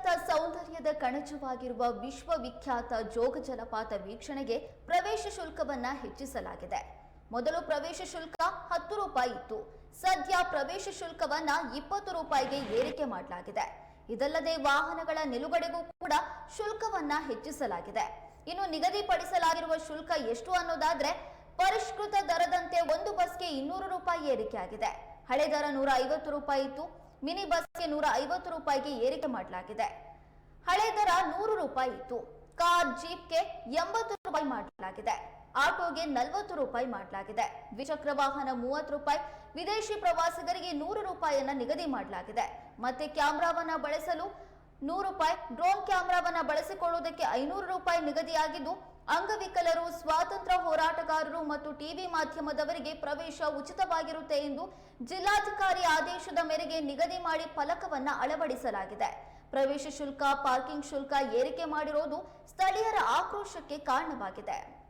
ಸೌಂದರ್ಯದ ಕಣಜವಾಗಿರುವ ವಿಶ್ವವಿಖ್ಯಾತ ಜೋಗ ಜಲಪಾತ ವೀಕ್ಷಣೆಗೆ ಪ್ರವೇಶ ಶುಲ್ಕವನ್ನ ಹೆಚ್ಚಿಸಲಾಗಿದೆ. ಮೊದಲು ಪ್ರವೇಶ ಶುಲ್ಕ ಹತ್ತು ರೂಪಾಯಿ ಇತ್ತು. ಸದ್ಯ ಪ್ರವೇಶ ಶುಲ್ಕವನ್ನ ಇಪ್ಪತ್ತು ರೂಪಾಯಿಗೆ ಏರಿಕೆ ಮಾಡಲಾಗಿದೆ. ಇದಲ್ಲದೆ ವಾಹನಗಳ ನಿಲುಗಡೆಗೂ ಕೂಡ ಶುಲ್ಕವನ್ನ ಹೆಚ್ಚಿಸಲಾಗಿದೆ. ಇನ್ನು ನಿಗದಿಪಡಿಸಲಾಗಿರುವ ಶುಲ್ಕ ಎಷ್ಟು ಅನ್ನೋದಾದ್ರೆ ಪರಿಷ್ಕೃತ ದರದಂತೆ ಒಂದು ಬಸ್ಗೆ ಇನ್ನೂರು ರೂಪಾಯಿ ಏರಿಕೆಯಾಗಿದೆ. ಹಳೆ ದರ ನೂರ ಐವತ್ತು ರೂಪಾಯಿ ಇತ್ತು. ಮಿನಿ ಬಸ್ಗೆ ನೂರ ಐವತ್ತು ರೂಪಾಯಿಗೆ ಏರಿಕೆ ಮಾಡಲಾಗಿದೆ. ಹಳೆ ದರ ನೂರು ರೂಪಾಯಿ ಇತ್ತು. ಕಾರ್, ಜೀಪ್ಗೆ ಎಂಬತ್ತು ರೂಪಾಯಿ ಮಾಡಲಾಗಿದೆ. ಆಟೋಗೆ ನಲವತ್ತು ರೂಪಾಯಿ ಮಾಡಲಾಗಿದೆ. ದ್ವಿಚಕ್ರ ವಾಹನ ಮೂವತ್ತು ರೂಪಾಯಿ, ವಿದೇಶಿ ಪ್ರವಾಸಿಗರಿಗೆ ನೂರು ರೂಪಾಯಿಯನ್ನ ನಿಗದಿ ಮಾಡಲಾಗಿದೆ. ಮತ್ತೆ ಕ್ಯಾಮ್ರಾವನ್ನ ಬಳಸಲು ನೂರು ರೂಪಾಯಿ, ಡ್ರೋನ್ ಕ್ಯಾಮ್ರಾವನ್ನ ಬಳಸಿಕೊಳ್ಳುವುದಕ್ಕೆ ಐನೂರು ರೂಪಾಯಿ ನಿಗದಿಯಾಗಿದ್ದು ಅಂಗವಿಕಲರು, ಸ್ವಾತಂತ್ರ್ಯ ಹೋರಾಟಗಾರರು ಮತ್ತು ಟಿವಿ ಮಾಧ್ಯಮದವರಿಗೆ ಪ್ರವೇಶ ಉಚಿತವಾಗಿರುತ್ತೆ ಎಂದು ಜಿಲ್ಲಾಧಿಕಾರಿ ಆದೇಶದ ಮೇರೆಗೆ ನಿಗದಿ ಮಾಡಿ ಫಲಕವನ್ನ ಅಳವಡಿಸಲಾಗಿದೆ. ಪ್ರವೇಶ ಶುಲ್ಕ, ಪಾರ್ಕಿಂಗ್ ಶುಲ್ಕ ಏರಿಕೆ ಮಾಡಿರೋದು ಸ್ಥಳೀಯರ ಆಕ್ರೋಶಕ್ಕೆ ಕಾರಣವಾಗಿದೆ.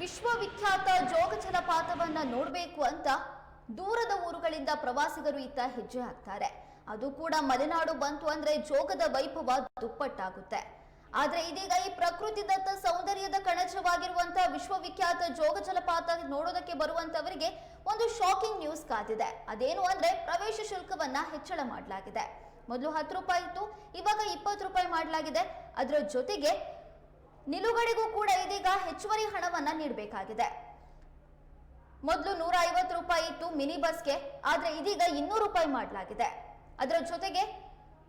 ವಿಶ್ವವಿಖ್ಯಾತ ಜೋಗ ಜಲಪಾತವನ್ನ ನೋಡಬೇಕು ಅಂತ ದೂರದ ಊರುಗಳಿಂದ ಪ್ರವಾಸಿಗರು ಇತ್ತ ಹೆಜ್ಜೆ ಹಾಕ್ತಾರೆ. ಅದು ಕೂಡ ಮಲೆನಾಡು ಬಂತು ಅಂದ್ರೆ ಜೋಗದ ವೈಭವ ದುಪ್ಪಟ್ಟಾಗುತ್ತೆ. ಆದ್ರೆ ಇದೀಗ ಈ ಪ್ರಕೃತಿದತ್ತ ಸೌಂದರ್ಯದ ಕಣಜವಾಗಿರುವಂತಹ ವಿಶ್ವವಿಖ್ಯಾತ ಜೋಗ ಜಲಪಾತ ನೋಡೋದಕ್ಕೆ ಬರುವಂತವರಿಗೆ ಒಂದು ಶಾಕಿಂಗ್ ನ್ಯೂಸ್ ಕಾದಿದೆ. ಅದೇನು ಅಂದ್ರೆ ಪ್ರವೇಶ ಶುಲ್ಕವನ್ನ ಹೆಚ್ಚಳ ಮಾಡಲಾಗಿದೆ. ಮೊದಲು ಹತ್ತು ರೂಪಾಯಿ ಇತ್ತು, ಇವಾಗ ಇಪ್ಪತ್ತು ರೂಪಾಯಿ ಮಾಡಲಾಗಿದೆ. ಅದರ ಜೊತೆಗೆ ನಿಲುಗಡೆಗೂ ಕೂಡ ಇದೀಗ ಹೆಚ್ಚುವರಿ ಹಣವನ್ನ ನೀಡಬೇಕಾಗಿದೆ. ಮೊದಲು ನೂರ ಐವತ್ತು ರೂಪಾಯಿ ಇತ್ತು ಮಿನಿ ಬಸ್ಗೆ, ಆದ್ರೆ ಇದೀಗ ಇನ್ನೂರು ರೂಪಾಯಿ ಮಾಡಲಾಗಿದೆ. ಅದರ ಜೊತೆಗೆ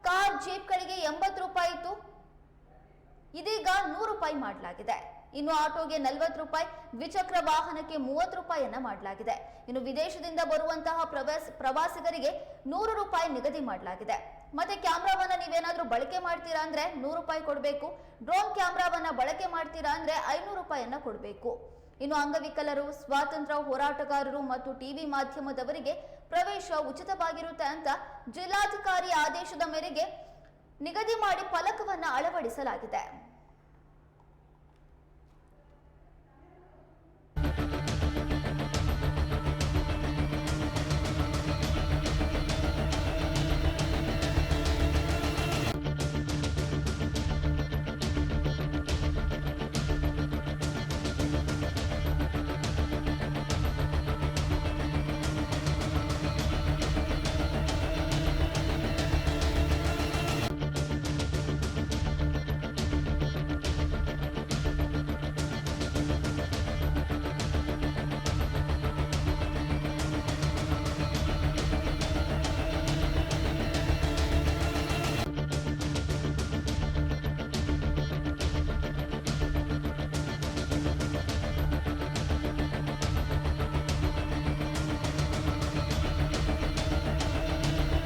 ಕಾರ್ ಜೀಪ್ಗಳಿಗೆ ಎಂಬತ್ತು ರೂಪಾಯಿ ಇತ್ತು. ಇದೀಗ ನೂರು ರೂಪಾಯಿ ಮಾಡಲಾಗಿದೆ. ಇನ್ನು ಆಟೋಗೆ ನಲವತ್ತು ರೂಪಾಯಿ, ದ್ವಿಚಕ್ರ ವಾಹನಕ್ಕೆ ಮೂವತ್ತು ರೂಪಾಯಿಯನ್ನ ಮಾಡಲಾಗಿದೆ. ಇನ್ನು ವಿದೇಶದಿಂದ ಬರುವಂತಹ ಪ್ರವಾಸ, ಪ್ರವಾಸಿಗರಿಗೆ ನೂರು ರೂಪಾಯಿ ನಿಗದಿ ಮಾಡಲಾಗಿದೆ. ಮತ್ತೆ ಕ್ಯಾಮ್ರಾವನ್ನ ನೀವೇನಾದ್ರೂ ಬಳಕೆ ಮಾಡ್ತೀರಾ ಅಂದ್ರೆ ನೂರು ರೂಪಾಯಿ ಕೊಡಬೇಕು. ಡ್ರೋನ್ ಕ್ಯಾಮ್ರಾವನ್ನ ಬಳಕೆ ಮಾಡ್ತೀರಾ ಅಂದ್ರೆ ಐನೂರು ರೂಪಾಯಿಯನ್ನ ಕೊಡಬೇಕು. ಇನ್ನು ಅಂಗವಿಕಲರು, ಸ್ವಾತಂತ್ರ್ಯ ಹೋರಾಟಗಾರರು ಮತ್ತು ಟಿವಿ ಮಾಧ್ಯಮದವರಿಗೆ ಪ್ರವೇಶ ಉಚಿತವಾಗಿರುತ್ತೆ ಅಂತ ಜಿಲ್ಲಾಧಿಕಾರಿ ಆದೇಶದ ಮೇರೆಗೆ ನಿಗದಿ ಮಾಡಿ ಫಲಕವನ್ನ ಅಳವಡಿಸಲಾಗಿದೆ.